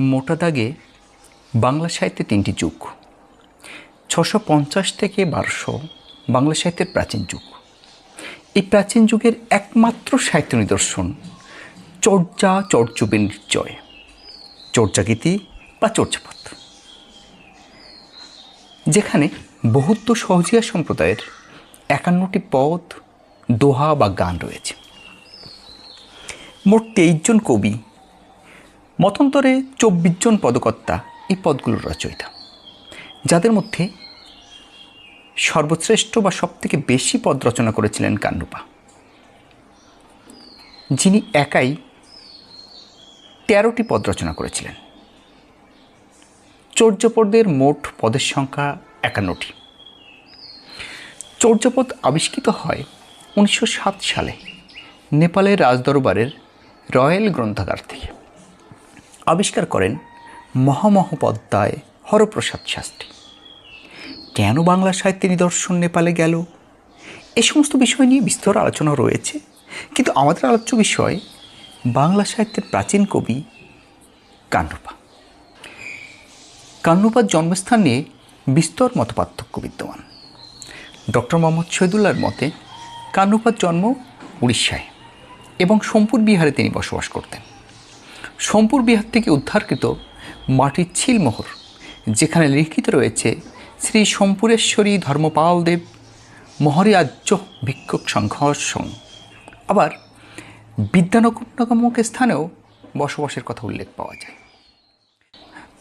মোটা দাগে বাংলা সাহিত্যে তিনটি যুগ। ছশো পঞ্চাশ থেকে বারোশো বাংলা সাহিত্যের প্রাচীন যুগ। এই প্রাচীন যুগের একমাত্র সাহিত্য নিদর্শন চর্যা চর্যবের নিশ্চয় চর্যাগীতি বা চর্যাপদ। যেখানে বহুত্ব সহজিয়া সম্প্রদায়ের একান্নটি পদ, দোহা বা গান রয়েছে। মোট তেইশ জন কবি মতান্তরে চব্বিশ জন পদকর্তা এই পদগুলোর রচয়িতা। যাদের মধ্যে সর্বশ্রেষ্ঠ বা সবথেকে বেশি পদ রচনা করেছিলেন কান্নুপা যিনি একাই তেরোটি পদ রচনা করেছিলেন। চৌর্যপদের মোট পদের সংখ্যা একান্নটি। চৌর্যপদ আবিষ্কৃত হয় উনিশশো সাত সালে নেপালের রাজদরবারের রয়্যাল গ্রন্থাগার থেকে। আবিষ্কার করেন মহামহোপাধ্যায় হরপ্রসাদ শাস্ত্রী। কেন বাংলা সাহিত্যের নিদর্শন নেপালে গেল? এ সমস্ত বিষয় নিয়ে বিস্তর আলোচনা রয়েছে। কিন্তু আমাদের আলোচ্য বিষয় বাংলা সাহিত্যের প্রাচীন কবি কান্নপা। কান্নপার জন্মস্থান নিয়ে বিস্তর মত পার্থক্য বিদ্যমান। ডক্টর মোহাম্মদ শহীদুল্লাহর মতে, কান্নপার জন্ম উড়িষ্যায় এবং সোমপুর বিহারে তিনি বসবাস করতেন। সোমপুর বিহার থেকে উদ্ধারকৃত মাটির ছিলমোহর, যেখানে লিখিত রয়েছে, শ্রী সোমপুরেশ্বরী ধর্মপাল দেব মহরিয়াজ্য ভিক্ষুক সংঘর্ষণ আবার, বিদ্যানগর নামক স্থানেও বসবাসের কথা উল্লেখ পাওয়া যায়।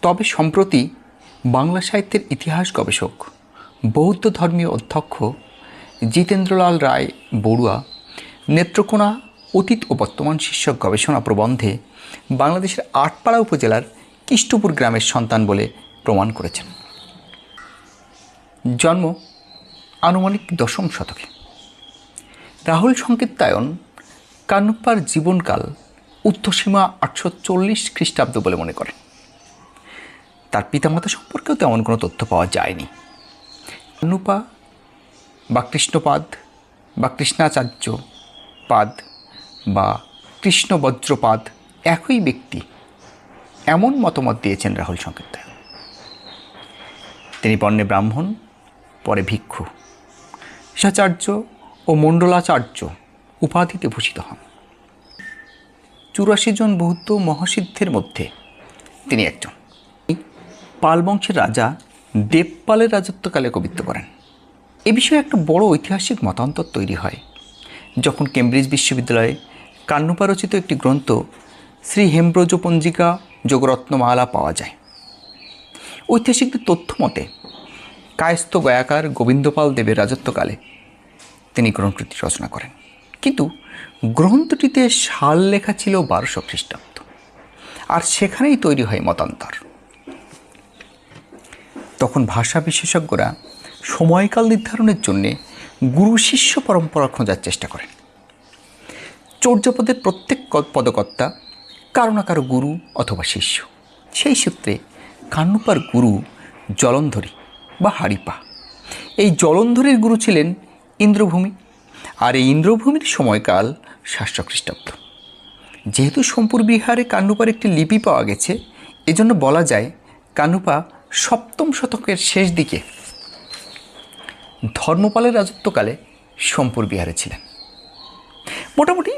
তবে সম্প্রতি বাংলা সাহিত্যের ইতিহাস গবেষক, বৌদ্ধ ধর্মীয় অধ্যক্ষ জিতেন্দ্রলাল রায় বড়ুয়া নেত্রকোনা অতীত ও বর্তমান শীর্ষক গবেষণা প্রবন্ধে বাংলাদেশের আটপাড়া উপজেলার কিষ্টপুর গ্রামের সন্তান বলে প্রমাণ করেছেন। জন্ম আনুমানিক দশম শতকে। রাহুল সংকীর্তায়ন কান্নুপ্পার জীবনকাল উত্তরসীমা আটশো চল্লিশ খ্রিস্টাব্দ বলে মনে করেন। তার পিতামাতা সম্পর্কেও তেমন কোনো তথ্য পাওয়া যায়নি। কান্নুপা বা কৃষ্ণপাদ বা কৃষ্ণাচার্য পাদ বা কৃষ্ণ বজ্রপাদ একই ব্যক্তি। এমন মতামত দিয়েছেন রাহুল সংকীর্তায়ন তিনি বর্ণে ব্রাহ্মণ, পরে ভিক্ষু। শিষাচার্য ও মণ্ডলাচার্য উপাধিতে ভূষিত হন। চুরাশি জন বৌদ্ধ মহাসিদ্ধের মধ্যে তিনি একজন। পাল বংশের রাজা দেবপালের রাজত্বকালে কবিত্ব করেন। এ বিষয়ে একটা বড় ঐতিহাসিক মতান্তর তৈরি হয়। যখন কেমব্রিজ বিশ্ববিদ্যালয়ে কান্নুপা রচিত একটি গ্রন্থ শ্রী হেমব্রজ পঞ্জিকা যোগরত্নমালা পাওয়া যায়। ঐতিহাসিকদের তথ্য মতে, কায়স্থ গয়াকার গোবিন্দপাল দেবের রাজত্বকালে তিনি গ্রন্থটি রচনা করেন। কিন্তু গ্রন্থটিতে সাল লেখা ছিল বারোশো খ্রিস্টাব্দ। আর সেখানেই তৈরি হয় মতান্তর। তখন ভাষা বিশেষজ্ঞরা সময়কাল নির্ধারণের জন্যে গুরু শিষ্য পরম্পরা খোঁজার চেষ্টা করেন। চৌর্যপদের প্রত্যেক পদকর্তা কারও না কারও গুরু অথবা শিষ্য। সেই সূত্রে কান্নুপার গুরু জলন্ধরী বা হারিপা। এই জলন্ধরীর গুরু ছিলেন ইন্দ্রভূমি। আর এই ইন্দ্রভূমির সময়কাল সাতশো খ্রিস্টাব্দ। যেহেতু সোমপুর বিহারে কান্নুপার একটি লিপি পাওয়া গেছে, এজন্য বলা যায় কান্নুপা সপ্তম শতকের শেষ দিকে ধর্মপালের রাজত্বকালে সোমপুর বিহারে ছিলেন। মোটামুটি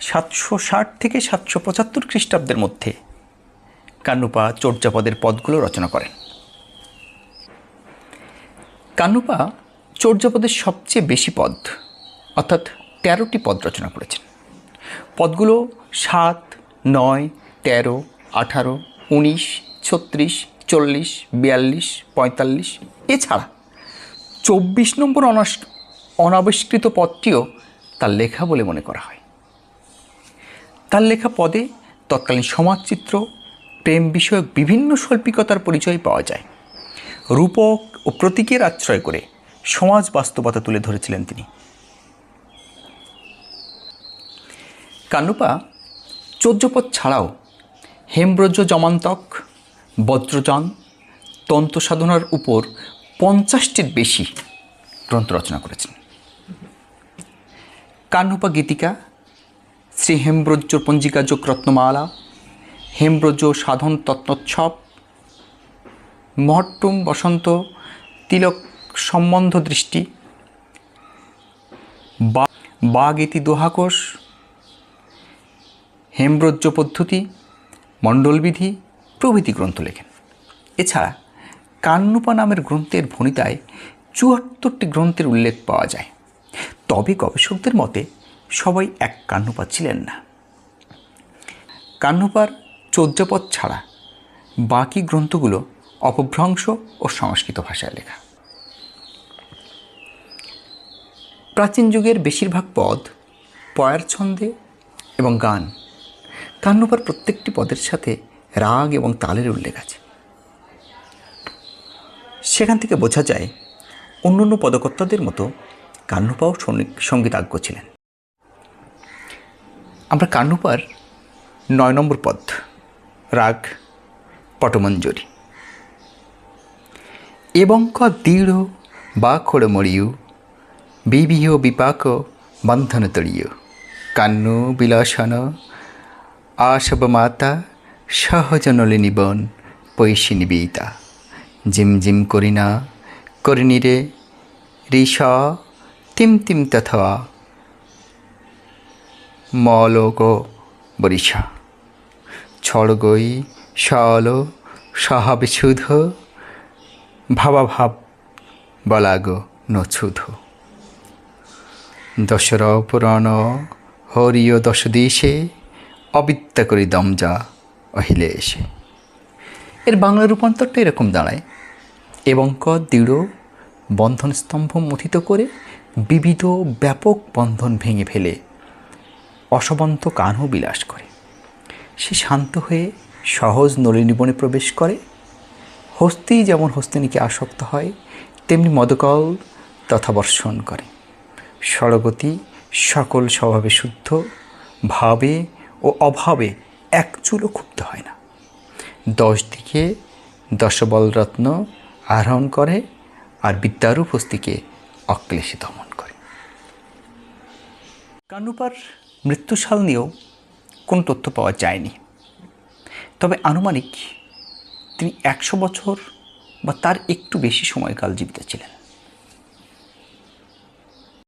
সাতশো ষাট থেকে সাতশো পঁচাত্তর খ্রিস্টাব্দের মধ্যে কান্নুপা চর্যাপদের পদগুলো রচনা করেন। কান্নুপা চর্যাপদের সবচেয়ে বেশি পদ, অর্থাৎ তেরোটি পদ রচনা করেছেন। পদগুলো সাত, নয়, তেরো, আঠারো, উনিশ, ছত্রিশ, চল্লিশ, বিয়াল্লিশ, পঁয়তাল্লিশ, এছাড়া চব্বিশ নম্বর অনাস, অনাবিষ্কৃত পদটিও তার লেখা বলে মনে করা হয়। তার লেখা পদে তৎকালীন সমাজচিত্র, প্রেম বিষয়ক বিভিন্ন শৈল্পিকতার পরিচয় পাওয়া যায়। রূপক ও প্রতীকের আশ্রয় করে সমাজ বাস্তবতা তুলে ধরেছিলেন তিনি। কান্নুপা চৌর্যপদ ছাড়াও হেমব্রজ জমান্তক, বজ্রযান, তন্ত্র সাধনার উপর পঞ্চাশটির বেশি গ্রন্থ রচনা করেছেন। কান্নুপা গীতিকা শ্রী হেমব্রজ পঞ্জিকা যোগ রত্নমালা হেমব্রজ সাধন তত্নোৎসব মহট্টুম বসন্ত তিলক সম্বন্ধ দৃষ্টি, বা- বাগ ইতি দোহাকোষ হেমব্রজ্য পদ্ধতি, মণ্ডলবিধি, প্রভৃতি গ্রন্থ লেখেন। এছাড়া কান্নুপা নামের গ্রন্থের ভণিতায় চুয়াত্তরটি গ্রন্থের উল্লেখ পাওয়া যায়। তবে গবেষকদের মতে সবাই এক কান্নুপা ছিলেন না। কান্নুপার চৌদ্যপদ ছাড়া বাকি গ্রন্থগুলো অপভ্রংশ ও সংস্কৃত ভাষায় লেখা। প্রাচীন যুগের বেশিরভাগ পদ পয়ার ছন্দে এবং গান কান্নুপার প্রত্যেকটি পদের সাথে রাগ এবং তালের উল্লেখ আছে। সেখান থেকে বোঝা যায় অন্য অন্য পদকর্তাদের মতো কান্নুপাও সঙ্গী- সঙ্গীতাজ্ঞ ছিলেন। আমরা কান্নুপার নয় নম্বর পদ, রাগ, পটমঞ্জরি। এবং ক দৃঢ়, বা খোড় খোড়মড়িয়ু বিবিহ বিপাক, বন্ধন তড়িয়। কান্নু, বিলাসন, আশব মাতা সহজনলিনী বন পৈশী নিবেদিতা। জিম জিম করি না করিনি রে, ঋষ, তিম তিম তথা মলোক বরিষা ছড়গই সল সহাবিশুধ ভাবাভাব বলাগ নছুধ। দশর পুরাণ হরিয় দশ দিশে অবিদ্যা করি দমজা অহিলে এসে। এর বাংলা রূপান্তরটা এরকম দাঁড়ায়। এবং ক দৃঢ় বন্ধন স্তম্ভ মথিত করে, বিবিধ ব্যাপক বন্ধন ভেঙে ফেলে। অসবন্ত কানও বিলাস করে। সে শান্ত হয়ে সহজ নলিনীবনে প্রবেশ করে। হস্তি যেমন হস্তিনীকে আসক্ত হয়, তেমনি মদকল তথা বর্ষণ করে। সরগতি সকল স্বভাবে শুদ্ধ, ভাবে ও অভাবে এক চুলও ক্ষুব্ধ হয় না। দশ দিকে দশবলরত্ন আহরণ করে আর বিদ্যারূপ হস্তিকে অক্লেশে দমন করে। কান্নুপার মৃত্যুশাল নিয়েও কোনো তথ্য পাওয়া যায়নি। তবে আনুমানিক তিনি একশো বছর বা তার একটু বেশি সময়কাল জীবিত ছিলেন।